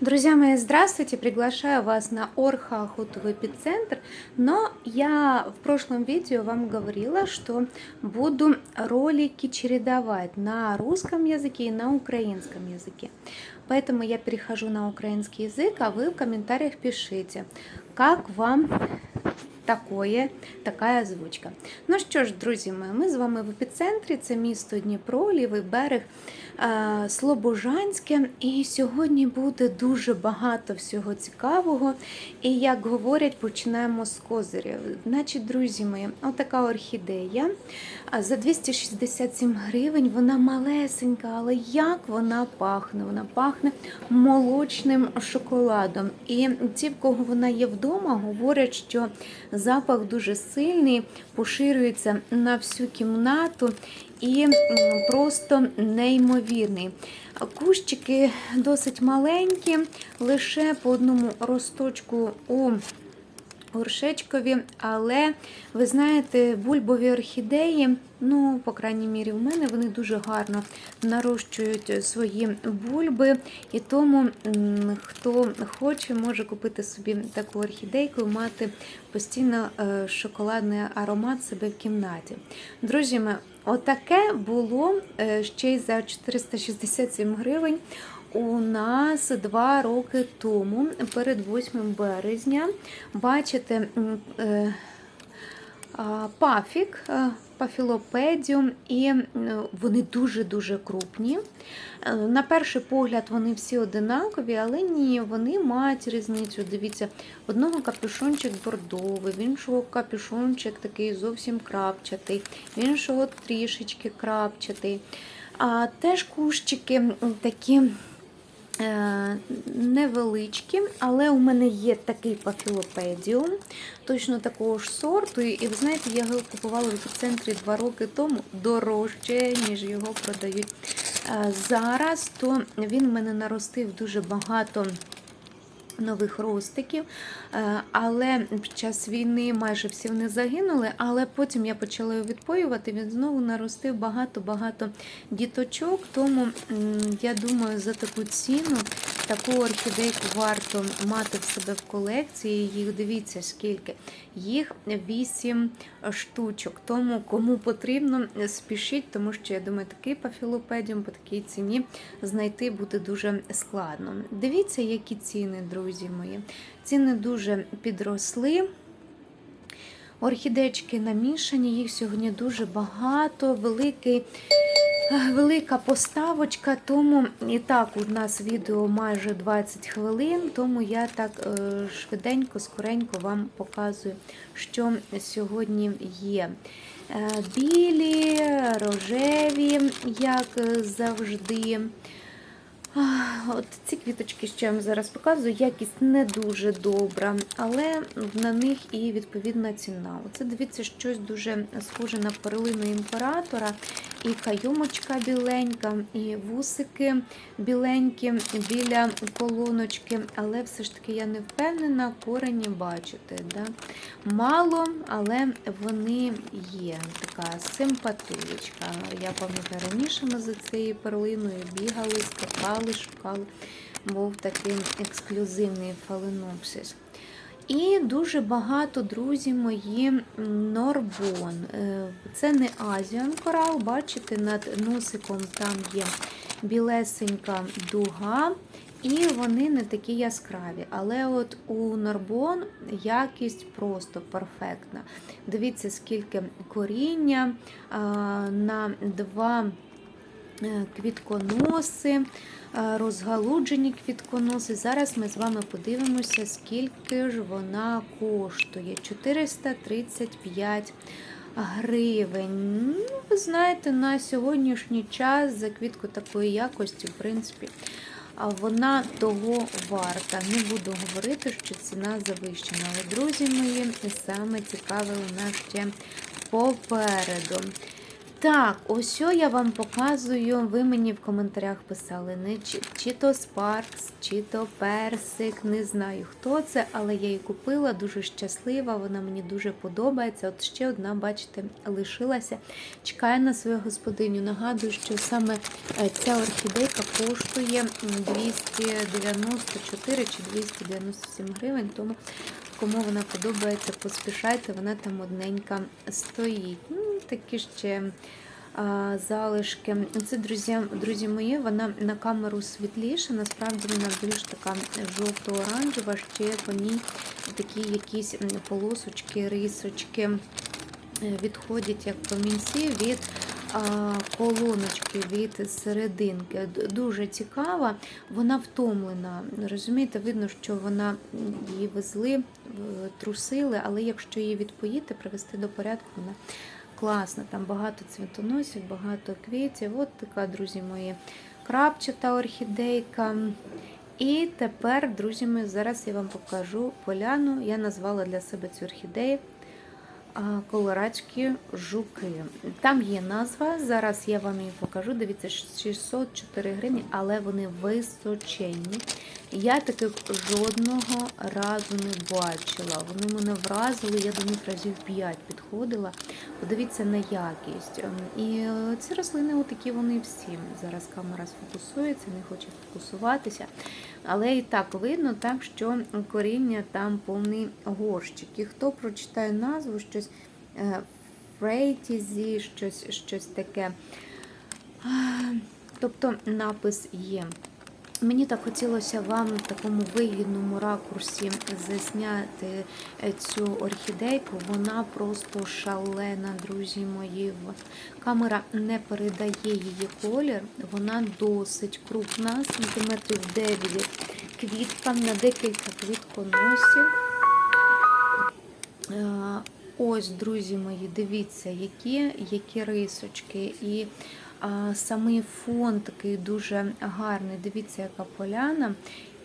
Друзья мои, здравствуйте! Приглашаю вас на Орха-охоту в эпицентр. Но я в прошлом видео вам говорила, что буду ролики чередовать на русском языке и на украинском языке. Поэтому я перехожу на украинский язык, а вы в комментариях пишите, как вам такое, така озвучка. Ну що ж, друзі мої, ми з вами в епіцентрі, це місто Дніпро, лівий берег е, Слобожанське. І сьогодні буде дуже багато всього цікавого. І як говорять, починаємо з козирів. Значить, друзі мої, отака орхідея. За 267 гривень вона малесенька, але як вона пахне? Вона пахне молочним шоколадом. І ті, в кого вона є вдома, говорять, що запах дуже сильний, поширюється на всю кімнату і просто неймовірний. Кущики досить маленькі, лише по одному росточку у горшечкові, але ви знаєте, бульбові орхідеї, ну, по крайній мірі, в мене вони дуже гарно нарощують свої бульби, і тому хто хоче, може купити собі таку орхідейку і мати постійно е, шоколадний аромат себе в кімнаті. Друзі, отаке було е, ще й за 467 гривень. У нас два роки тому, перед 8 березня, бачите е, пафік, е, пафілопедіум, і вони дуже-дуже крупні. Е, На перший погляд вони всі одинакові, але ні, вони мають різницю. Дивіться, одного капюшончик бордовий, в іншого капюшончик такий зовсім крапчатий, в іншого трішечки крапчатий. А теж кущики такі. Е, Невеличкі, але у мене є такий пафілопедіум, точно такого ж сорту. І ви знаєте, я його купувала в епіцентрі два роки тому дорожче, ніж його продають е, зараз. То він в мене наростив дуже багато. Нових ростиків, Е, але під час війни майже всі вони загинули. Але потім я почала його відпоювати. Він знову наростив багато-багато діточок. Тому я думаю, за таку ціну таку орхідейку варто мати в себе в колекції. Їх дивіться скільки. Їх 8 штучок. Тому кому потрібно, спішіть, тому що я думаю, такий пафілопедіум по такій ціні знайти буде дуже складно. Дивіться, які ціни, друзі мої. Ціни дуже підросли. Орхідечки намішані, їх сьогодні дуже багато, великий, велика поставочка, тому і так у нас відео майже 20 хвилин, тому я так е, швиденько, скоренько вам показую, що сьогодні є. Е, Білі, рожеві, як завжди. От ці квіточки, що я вам зараз показую, якість не дуже добра, але на них і відповідна ціна. Оце дивіться, щось дуже схоже на перлину імператора, і кайомочка біленька, і вусики біленькі біля колоночки, але все ж таки я не впевнена, корені бачите. Да? Мало, але вони є. Така симпатулечка. Я пам'ятаю, раніше ми за цією перлиною бігали, скакали, шукали. Був такий ексклюзивний фаленопсис. І дуже багато, друзі мої, норбон. Е, Це не Азіан корал, бачите, над носиком там є білесенька дуга, і вони не такі яскраві. Але от у Норбон якість просто перфектна. Дивіться, скільки коріння на два квітконоси, е, розгалуджені квітконоси. Зараз ми з вами подивимося, скільки ж вона коштує. 435 гривень. Ну, ви знаєте, на сьогоднішній час за квітку такої якості, в принципі, вона того варта. Не буду говорити, що ціна завищена. Але, друзі мої, саме цікаве у нас ще попереду. Так, ось я вам показую. Ви мені в коментарях писали, не чи, чи то Спаркс, чи то персик. Не знаю хто це, але я її купила, дуже щаслива, вона мені дуже подобається. От ще одна, бачите, лишилася. Чекає на свою господиню. Нагадую, що саме е, ця орхідейка коштує 294 чи 297 гривень. Тому кому вона подобається, поспішайте, вона там одненька стоїть. Такі ще а, залишки. Це, друзі, друзі мої, вона на камеру світліша, насправді вона більш така жовто-оранжева, ще по ній такі якісь полосочки, рисочки е, відходять як промінці від колоночки від серединки. Дуже цікава, вона втомлена. Розумієте, видно, що вона її везли, трусили, але якщо її відпоїти, привести до порядку, вона класна. Там багато цвітоносів, багато квітів. От така, друзі мої, крапчата орхідейка. І тепер, друзі мої, зараз я вам покажу поляну. Я назвала для себе цю орхідею колорадські жуки. Там є назва, зараз я вам її покажу. Дивіться, 604 гривні, але вони височенні. Я таких жодного разу не бачила. Вони мене вразили, я до них разів 5 підходила. Подивіться на якість. Ем, І е, ці рослини, отакі вони всі. Зараз камера сфокусується, не хоче фокусуватися. Але і так видно, так що коріння там повний горщик. І хто прочитає назву, щось е, фрейтізі, щось, щось таке. Тобто напис є. Мені так хотілося вам в такому вигідному ракурсі засняти е, цю орхідейку. Вона просто шалена, друзі мої. Камера не передає її колір. Вона досить крупна, сантиметрів 9. Квітка на декілька квітконосів. Е, Ось, друзі мої, дивіться, які, які рисочки. І самий фон такий дуже гарний. Дивіться, яка поляна.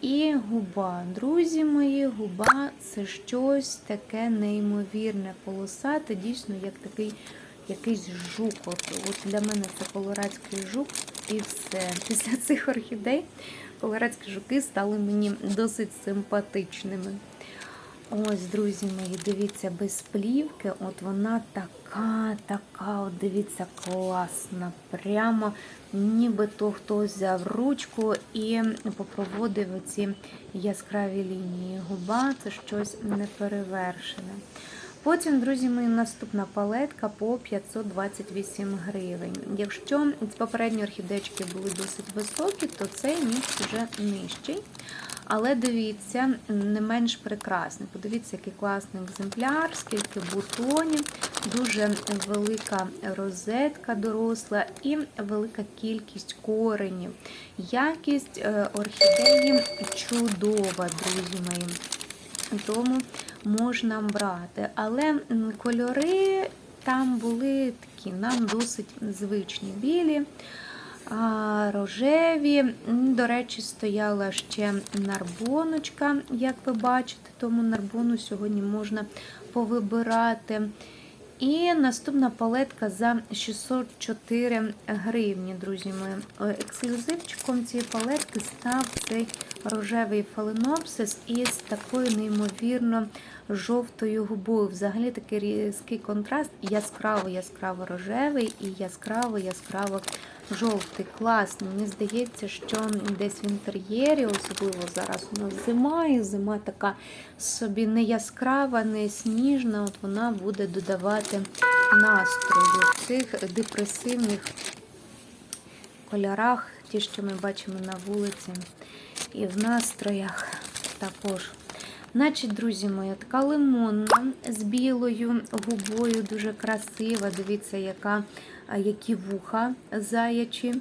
І губа. Друзі мої, губа це щось таке неймовірне, полосате, дійсно, як такий якийсь жук. От, от для мене це колорадський жук і все. Після цих орхідей колорадські жуки стали мені досить симпатичними. Ось, друзі мої, дивіться, без плівки, от вона така, така, от дивіться, класна. Прямо ніби то хтось взяв ручку і попроводив оці яскраві лінії. Губа це щось неперевершене. Потім, друзі мої, наступна палетка по 528 гривень. Якщо попередні орхідечки були досить високі, то цей мікс вже нижчий. Але дивіться, не менш прекрасний. Подивіться, який класний екземпляр, скільки бутонів, дуже велика розетка доросла і велика кількість коренів. Якість е, орхідеї чудова, друзі мої. Тому можна брати. Але кольори там були такі, нам досить звичні білі. Рожеві. До речі, стояла ще нарбоночка, як ви бачите, тому нарбону сьогодні можна повибирати. І наступна палетка за 604 гривні, друзі мої. Е, Ексклюзивчиком цієї палетки став цей рожевий фаленопсис із такою неймовірно жовтою губою. Взагалі такий різкий контраст, яскраво яскраво рожевий і яскраво яскраво жовтий. Класний. Мені здається, що десь в інтер'єрі, особливо зараз у нас зима, і зима така собі не яскрава, не сніжна. От вона буде додавати настрою цих депресивних кольорах, ті, що ми бачимо на вулиці, і в настроях також. Значить, друзі мої, така лимонна з білою губою, дуже красива. Дивіться, яка, які вуха заячі.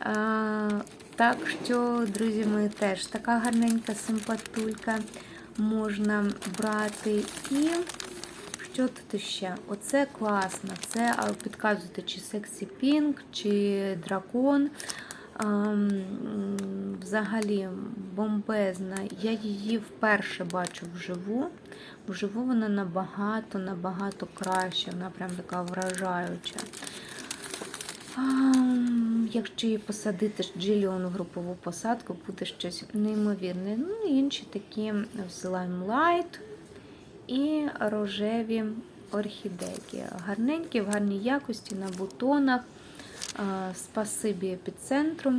А, Так що, друзі мої, теж така гарненька симпатулька можна брати. І що тут ще? Оце класно. Це а, підказуйте, чи Sexy Pink, чи дракон. Взагалі бомбезна. Я її вперше бачу вживу. Вживу вона набагато, набагато краще. Вона прям така вражаюча. Якщо її посадити ж джильйон групову посадку, буде щось неймовірне. Ну, інші такі з Limelight і рожеві орхідейки. Гарненькі, в гарній якості на бутонах. Спасибі епіцентру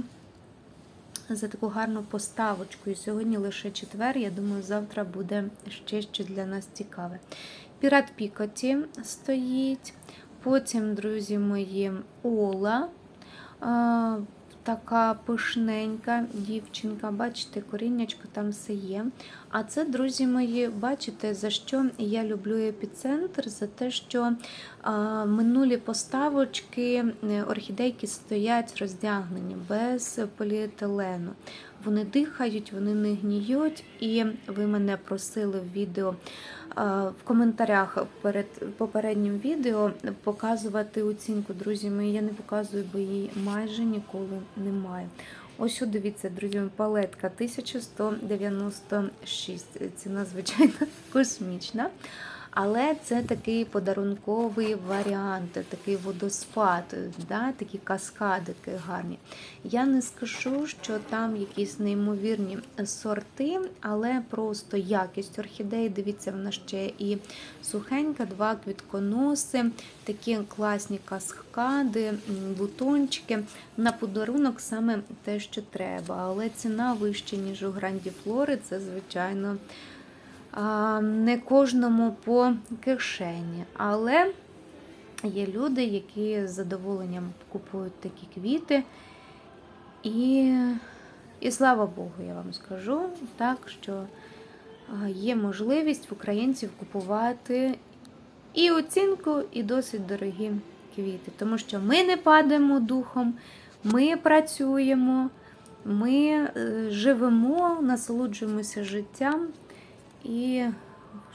за таку гарну поставочку. І сьогодні лише четвер. Я думаю, завтра буде ще що для нас цікаве. Пірат Пікоті стоїть. Потім, друзі мої, Ола. Така пишненька дівчинка. Бачите, коріннячко там все є. А це, друзі мої, бачите, за що я люблю епіцентр? За те, що а, минулі поставочки е, орхідейки стоять роздягнені без поліетилену. Вони дихають, вони не гніють, і ви мене просили в відео в коментарях перед попереднім відео показувати оцінку, друзі мої. Я не показую, бо її майже ніколи немає. Ось що дивіться, друзі, палетка 1196. Ціна, звичайно, космічна. Але це такий подарунковий варіант, такий водоспад, да, такі каскадики гарні. Я не скажу, що там якісь неймовірні сорти, але просто якість орхідеї. Дивіться, вона ще і сухенька, два квітконоси, такі класні каскади, бутончики. На подарунок саме те, що треба. Але ціна вища, ніж у Гранді Флори, це, звичайно не кожному по кишені. Але є люди, які з задоволенням купують такі квіти. І, і слава Богу, я вам скажу, так, що є можливість в українців купувати і оцінку, і досить дорогі квіти. Тому що ми не падаємо духом, ми працюємо, ми е, живемо, насолоджуємося життям. І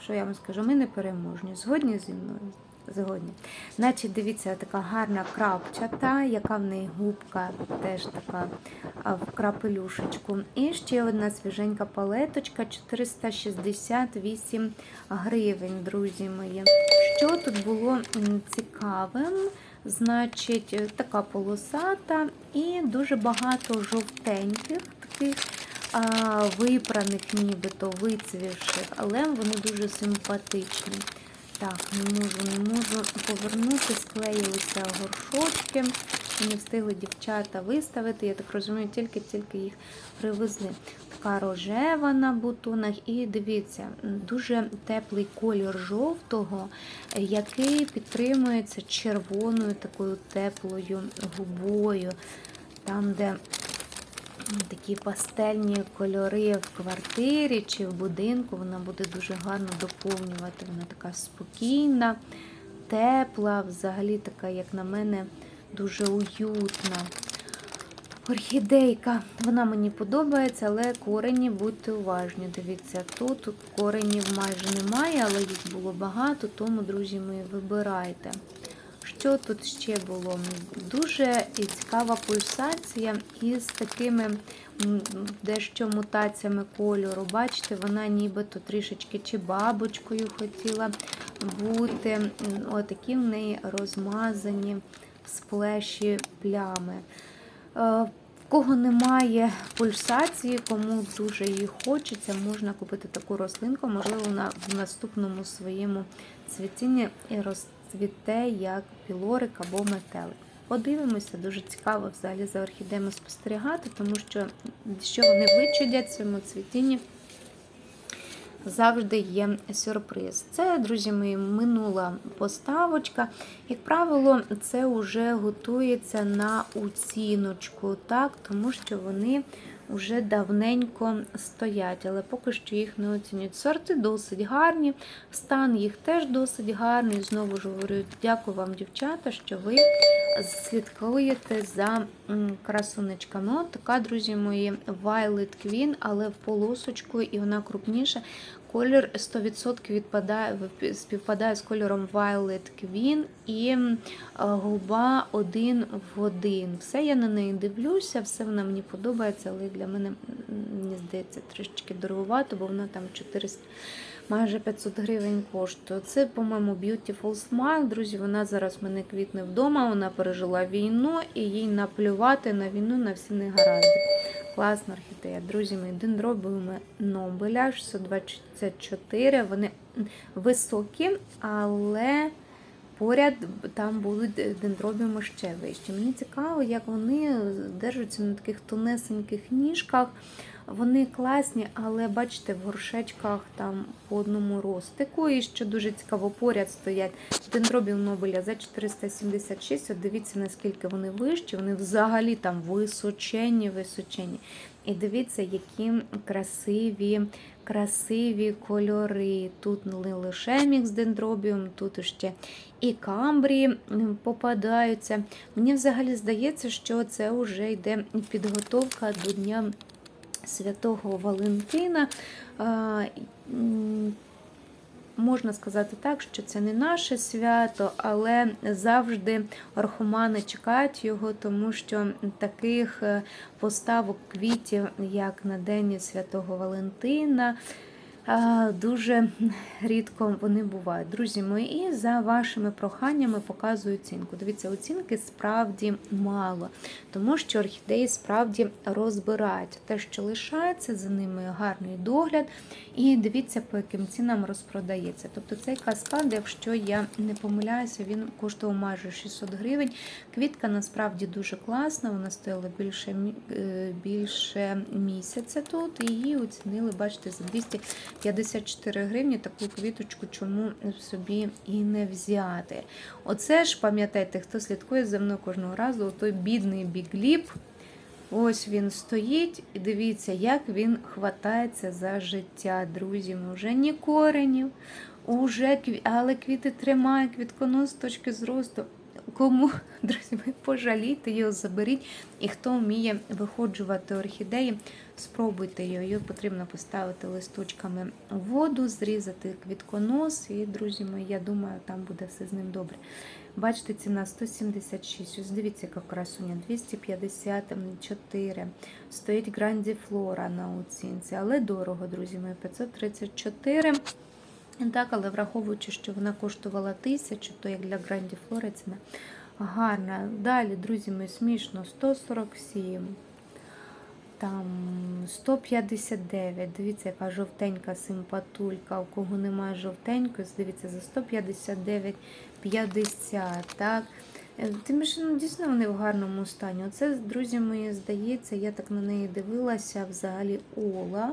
що я вам скажу, ми не переможні. Згодні зі мною? Згодні. Значить, дивіться, така гарна крапчата, яка в неї губка, теж така в крапелюшечку. І ще одна свіженька палеточка 468 гривень, друзі мої. Що тут було цікавим? Значить, така полосата і дуже багато жовтеньких таких випраних, нібито вицвівших, але вони дуже симпатичні. Так, не можу, не можу повернути, склеїлися горшочки. Не встигли дівчата виставити. Я так розумію, тільки-тільки їх привезли. Така рожева на бутонах. І дивіться, дуже теплий колір жовтого, який підтримується червоною такою теплою губою. Там, де такі пастельні кольори в квартирі чи в будинку, вона буде дуже гарно доповнювати. Вона така спокійна, тепла, взагалі така, як на мене, дуже уютна. Орхідейка, вона мені подобається, але корені будьте уважні. Дивіться, тут, коренів майже немає, але їх було багато, тому, друзі мої, вибирайте. Що тут ще було? Дуже цікава пульсація із такими дещо мутаціями кольору. Бачите, вона нібито трішечки чи бабочкою хотіла бути. Отакі в неї розмазані сплеші плями. Е, В кого немає пульсації, кому дуже її хочеться, можна купити таку рослинку, можливо, на в наступному своєму цвітінні і розцвіте як пілорик або метелик. Подивимося, дуже цікаво взагалі за орхідеями спостерігати, тому що що вони вичудять в своєму цвітінні, завжди є сюрприз. Це, друзі мої, минула поставочка. Як правило, це вже готується на оціночку, так, тому що вони вже давненько стоять, але поки що їх не оцінюють. Сорти досить гарні, стан їх теж досить гарний. Знову ж говорю, дякую вам, дівчата, що ви слідкуєте за красунечками. От така, друзі мої, Violet Queen, але в полосочку, і вона крупніша. Колір 100% відпадає, співпадає з кольором Violet Queen і е, губа один в один. Все я на неї дивлюся, все вона мені подобається, але для мене, мені здається, трішечки дороговато, бо вона там 400, майже 500 гривень коштує. Це, по-моєму, Beautiful Smile. Друзі, вона зараз в мене квітне вдома, вона пережила війну і їй наплювати на війну на всі негаразди. Класна орхідея. Друзі мої, дендробіуми Нобеля 624. Вони високі, але поряд там будуть дендробіуми ще вищі. Мені цікаво, як вони держаться на таких тонесеньких ніжках. Вони класні, але бачите, в горшечках там по одному ростику. І що дуже цікаво, поряд стоять дендробіум Нобеля за 476. От дивіться, наскільки вони вищі. Вони взагалі там височенні, височенні. І дивіться, які красиві, красиві кольори. Тут не лише мікс дендробіум, тут ще і камбрі попадаються. Мені взагалі здається, що це вже йде підготовка до Дня Святого Валентина. Можна сказати так, що це не наше свято, але завжди архомани чекають його, тому що таких е, поставок квітів, як на День Святого Валентина, дуже рідко вони бувають. Друзі мої, і за вашими проханнями показую оцінку. Дивіться, оцінки справді мало, тому що орхідеї справді розбирають. Те, що лишається, за ними гарний догляд. І дивіться, по яким цінам розпродається. Тобто цей каскад, якщо я не помиляюся, він коштував майже 600 гривень. Квітка насправді дуже класна, вона стояла більше, е, більше місяця тут. Її оцінили, бачите, за 254 гривні таку квіточку, чому собі і не взяти. Оце ж, пам'ятайте, хто слідкує за мною кожного разу, той бідний бігліп. Ось він стоїть, і дивіться, як він хватається за життя, друзі. Ми вже ні коренів, уже але квіти тримає, квітконос з точки зросту. Кому, друзі, ви пожалійте його, заберіть. І хто вміє виходжувати орхідеї, спробуйте його. Її потрібно поставити листочками в воду, зрізати квітконос. І, друзі мої, я думаю, там буде все з ним добре. Бачите, ціна 176. Ось дивіться, яка красуня 254. Стоїть Гранді Флора на оцінці, але дорого, друзі мої, 534. Так, але враховуючи, що вона коштувала 1000, то як для Гранді Флори ціна гарна. Далі, друзі мої, смішно, 147. Там 159. Дивіться, яка жовтенька симпатулька. У кого немає жовтенької, дивіться, за 159 50, так. Е, Тим більше, ну, дійсно вони в гарному стані. Оце, друзі мої, здається, я так на неї дивилася взагалі Ола.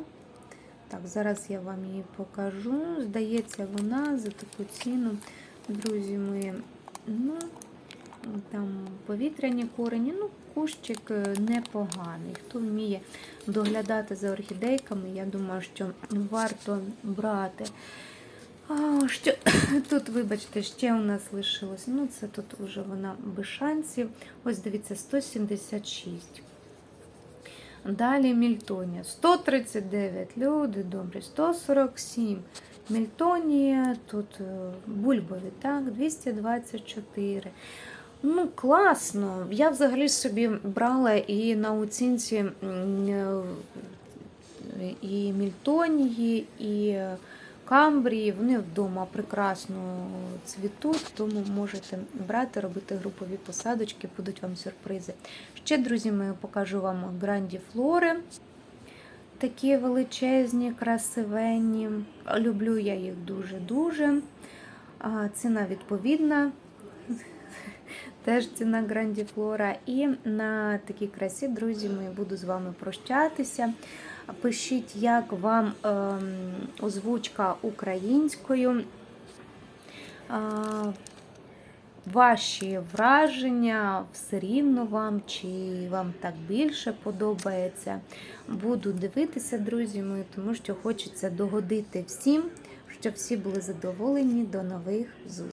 Так, зараз я вам її покажу. Здається, вона за таку ціну, друзі мої, ну, там повітряні корені, ну, кущик е, непоганий. Хто вміє доглядати за орхідейками, я думаю, що варто брати. А, що тут, вибачте, ще у нас лишилось. Ну, це тут вже вона без шансів. Ось дивіться, 176. Далі Мільтонія 139, люди добрі, 147. Мільтонія, тут е, бульбові, так, 224. Ну, класно. Я взагалі собі брала і на оцінці е, і Мільтонії, і е, Камбрії. Вони вдома прекрасно цвітуть, тому можете брати, робити групові посадочки, будуть вам сюрпризи. Ще, друзі, ми покажу вам гранді флори. Такі величезні, красивенні. Люблю я їх дуже-дуже. Ціна відповідна. Теж ціна Гранді Флора. І на такій красі, друзі, ми буду з вами прощатися. Пишіть, як вам ем, озвучка українською. Ваші враження все рівно вам, чи вам так більше подобається. Буду дивитися, друзі мої, тому що хочеться догодити всім, щоб всі були задоволені. До нових зустрічей.